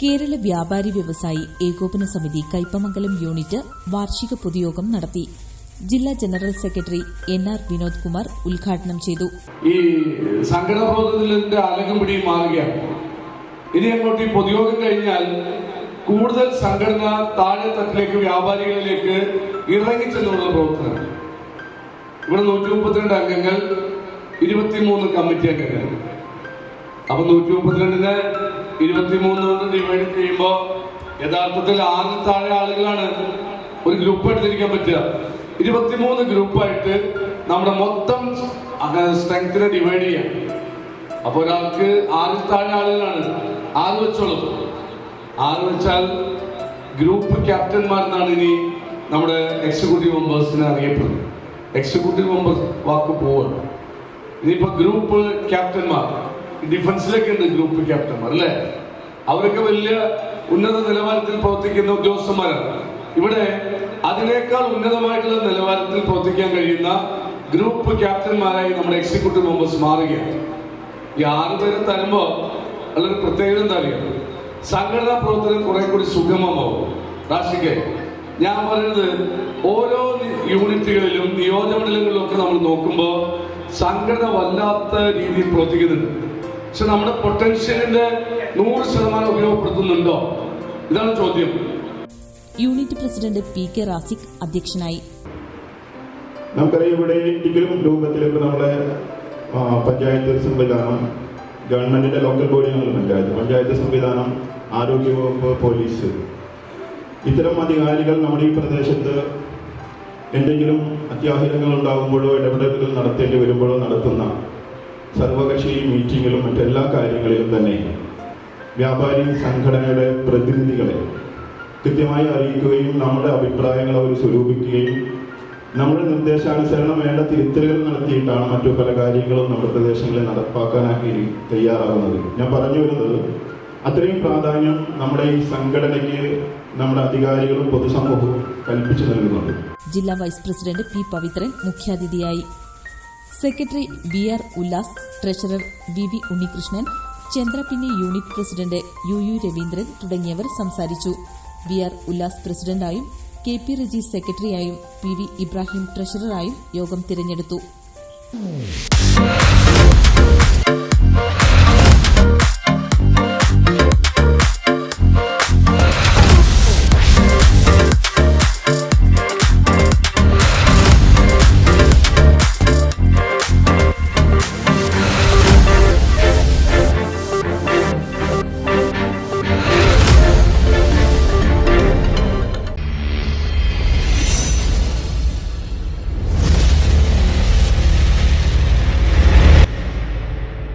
കേരള വ്യാപാരി വ്യവസായി ഏകോപന സമിതി കൈപ്പമംഗലം യൂണിറ്റ് വാർഷിക പൊതുയോഗം നടത്തി. ജില്ലാ general secretary N R Vinod Kumar ഉദ്ഘാടനം ചെയ്തു. ഈ സംഘടന പ്രവർത്തനത്തിന്റെ അലകം പിടിയും മാറുകയാണ്. പൊതുയോഗം കഴിഞ്ഞാൽ കൂടുതൽ സംഘടന താഴെ തട്ടിലേക്ക് വ്യാപാരികളിലേക്ക് ഇറങ്ങിച്ചെന്നുള്ള പ്രവർത്തനം ഇവിടെ നൂറ്റി മുപ്പത്തിരണ്ട് അംഗങ്ങൾ ഇരുപത്തിമൂന്ന് കമ്മിറ്റി അംഗങ്ങൾ. അപ്പൊ നൂറ്റി മുപ്പത്തിരണ്ടിന് ഇരുപത്തിമൂന്ന് കൊണ്ട് ഡിവൈഡ് ചെയ്യുമ്പോ യഥാർത്ഥത്തിൽ ആറിൽ താഴെ ആളുകളാണ് ഒരു ഗ്രൂപ്പ് എടുത്തിരിക്കാൻ പറ്റുക. ഇരുപത്തിമൂന്ന് ഗ്രൂപ്പായിട്ട് നമ്മുടെ മൊത്തം സ്ട്രെങ്തിനെ ഡിവൈഡ് ചെയ്യാം. അപ്പൊ ഒരാൾക്ക് ആറിൽ താഴെ ആളുകളാണ്. ആറ് വെച്ചോളും. ആറ് വെച്ചാൽ ഗ്രൂപ്പ് ക്യാപ്റ്റന്മാർ എന്നാണ് ഇനി നമ്മുടെ എക്സിക്യൂട്ടീവ് മെമ്പേഴ്സിനെ അറിയപ്പെടുന്നത്. എക്സിക്യൂട്ടീവ് മെമ്പേഴ്സ് വാക്ക് പോവാണ് ഇനിയിപ്പോ ഗ്രൂപ്പ് ക്യാപ്റ്റന്മാർ ഡിഫൻസിലൊക്കെ ഉണ്ട് ഗ്രൂപ്പ് ക്യാപ്റ്റന്മാർ അല്ലേ? അവരൊക്കെ വലിയ ഉന്നത നിലവാരത്തിൽ പ്രവർത്തിക്കുന്ന ഉദ്യോഗസ്ഥന്മാരാണ്. ഇവിടെ അതിനേക്കാൾ ഉന്നതമായിട്ടുള്ള നിലവാരത്തിൽ പ്രവർത്തിക്കാൻ കഴിയുന്ന ഗ്രൂപ്പ് ക്യാപ്റ്റന്മാരായി നമ്മുടെ എക്സിക്യൂട്ടീവ് മെമ്പേഴ്സ് മാറുകയാണ്. ഈ ആറ് പേരെ തരുമ്പോ അല്ലൊരു പ്രത്യേകത എന്താ അറിയാം? സംഘടനാ പ്രവർത്തനം കുറെ കൂടി സുഗമമാവും. രാഷ്ട്രീയ ഞാൻ പറയുന്നത് ഓരോ യൂണിറ്റുകളിലും നിയോജക മണ്ഡലങ്ങളിലും ഒക്കെ നമ്മൾ നോക്കുമ്പോൾ സംഘടന വല്ലാത്ത രീതിയിൽ പ്രവർത്തിക്കുന്നുണ്ട്. പക്ഷെ നമ്മുടെ പൊട്ടൻഷ്യലിന്റെ നൂറ് ശതമാനം ഉപയോഗപ്പെടുത്തുന്നുണ്ടോ? ഇതാണ് ചോദ്യം. Unit president P K Rasiq അധ്യക്ഷനായി. നമുക്കറിയാം ഇവിടെ എങ്കിലും രൂപത്തിലേക്ക് നമ്മളെ ആ, പഞ്ചായത്ത് സംവിധാനം ഗവൺമെന്റിന്റെ ലോക്കൽ ബോഡിയാണ് പഞ്ചായത്ത്. പഞ്ചായത്ത് സംവിധാനം ആരോഗ്യവകുപ്പ് പോലീസ്. ഇത്തരം അധികാരികൾ നമ്മുടെ ഈ പ്രദേശത്ത് എന്തെങ്കിലും അത്യാഹിതങ്ങൾ ഉണ്ടാകുമ്പോഴോ ഇടപെടലുകൾ നടത്തേണ്ടി വരുമ്പോഴോ നടത്തുന്ന സർവകക്ഷി മീറ്റിങ്ങിലും മറ്റെല്ലാ കാര്യങ്ങളിലും തന്നെ വ്യാപാരി സംഘടനയുടെ പ്രതിനിധികളെ കൃത്യമായി അറിയിക്കുകയും നമ്മുടെ അഭിപ്രായങ്ങൾ അവർ സ്വരൂപിക്കുകയും നമ്മുടെ നിർദ്ദേശാനുസരണം വേണ്ട തിരുത്തലുകൾ നടത്തിയിട്ടാണ് മറ്റു പല കാര്യങ്ങളും നമ്മുടെ പ്രദേശങ്ങളിൽ നടപ്പാക്കാനായി തയ്യാറാകുന്നത്. ഞാൻ പറഞ്ഞു വരുന്നത് അത്രയും പ്രാധാന്യം നമ്മുടെ ഈ സംഘടനയ്ക്ക് നമ്മുടെ അധികാരികളും പൊതുസമൂഹവും കൽപ്പിച്ചു നൽകുന്നുണ്ട്. ജില്ലാ വൈസ് പ്രസിഡന്റ് പി പവിത്രൻ മുഖ്യാതിഥിയായി. Secretary B R Ullas treasurer V V Unnikrishnan Chandrappinni unit president U U Raveendran തുടങ്ങിയവർ സംസാരിച്ചു. ബി ആർ ഉല്ലാസ് പ്രസിഡന്റായും കെ പി റജി സെക്രട്ടറിയായും പി വി ഇബ്രാഹിം ട്രഷററായും യോഗം തിരഞ്ഞെടുത്തു.